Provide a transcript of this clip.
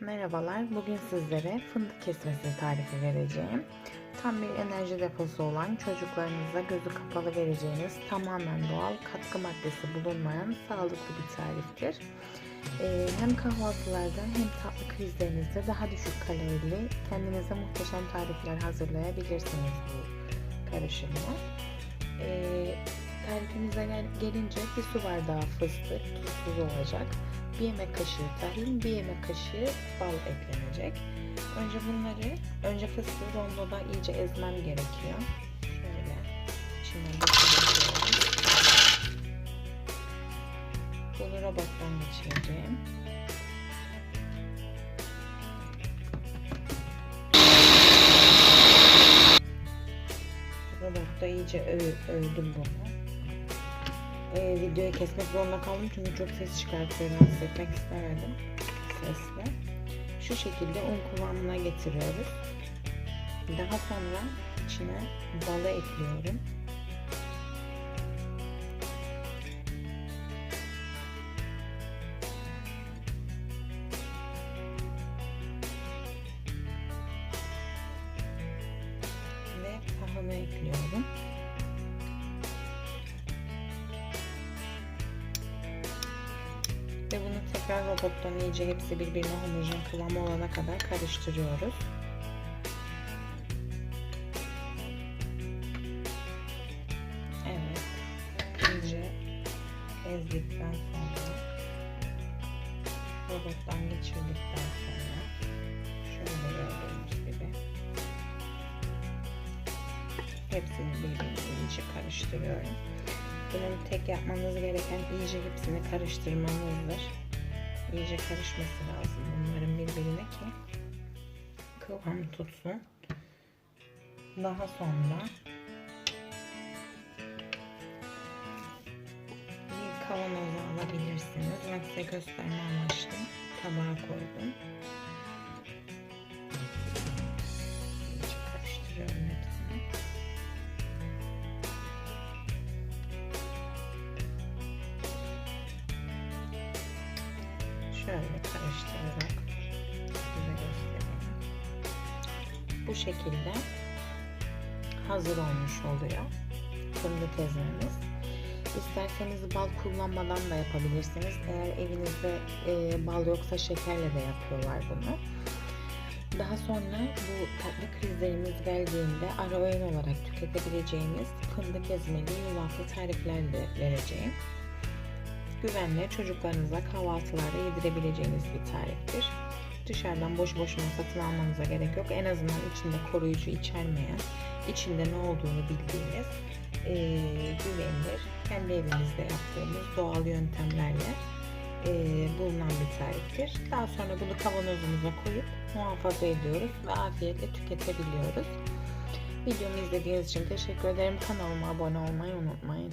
Merhabalar, bugün sizlere fındık kesmesi tarifi vereceğim. Tam bir enerji deposu olan çocuklarınıza gözü kapalı vereceğiniz tamamen doğal katkı maddesi bulunmayan sağlıklı bir tariftir. Ee, hem kahvaltılarda hem tatlı krizlerinizde daha düşük kalorili kendinize muhteşem tarifler hazırlayabilirsiniz bu karışımla. Ee, tarifimize gel- gelince bir su bardağı fıstık tuzsuz olacak. Bir yemek kaşığı tahin, bir yemek kaşığı bal eklenecek. Önce bunları, önce fıstığı rondoda iyice ezmem gerekiyor. Şöyle içinden geçirebiliyorum. Bunu robottan geçireceğim. Robotta iyice ö- övdüm bunu. Ee, videoyu kesmek zorunda kaldım çünkü çok ses çıkartıyor rahatsız etmek istemedim sesle. Şu şekilde un kıvamına getiriyoruz. Daha sonra içine balı ekliyorum. Ve tahını ekliyorum. Ve bunu tekrar robottan iyice hepsi birbirine homojen kıvam olana kadar karıştırıyoruz. Evet. İyice ezdikten sonra robottan geçirdikten sonra şöyle gördüğünüz gibi hepsini birbirine iyice karıştırıyorum. Bunun tek yapmanız gereken iyice hepsini karıştırmanızdır. İyice karışması lazım bunların birbirine ki kıvam tutsun. Daha sonra bir kavanoza alabilirsiniz. Ben size gösterme amaçlı tabağa koydum. Şöyle karıştırarak size göstereyim. Bu şekilde hazır olmuş oluyor fındık ezmemiz. İsterseniz bal kullanmadan da yapabilirsiniz. Eğer evinizde e, bal yoksa şekerle de yapıyorlar bunu. Daha sonra bu tatlı krizlerimiz geldiğinde ara öğün olarak tüketebileceğimiz fındık ezmeli yulaflı tarifler de vereceğim güvenle çocuklarınıza kahvaltılarda yedirebileceğiniz bir tariftir. Dışarıdan boş boşuna satın almanıza gerek yok. En azından içinde koruyucu içermeyen, içinde ne olduğunu bildiğiniz e, güvenilir, kendi evinizde yaptığımız doğal yöntemlerle e, bulunan bir tariftir. Daha sonra bunu kavanozumuza koyup muhafaza ediyoruz ve afiyetle tüketebiliyoruz. Videomu izlediğiniz için teşekkür ederim. Kanalıma abone olmayı unutmayın.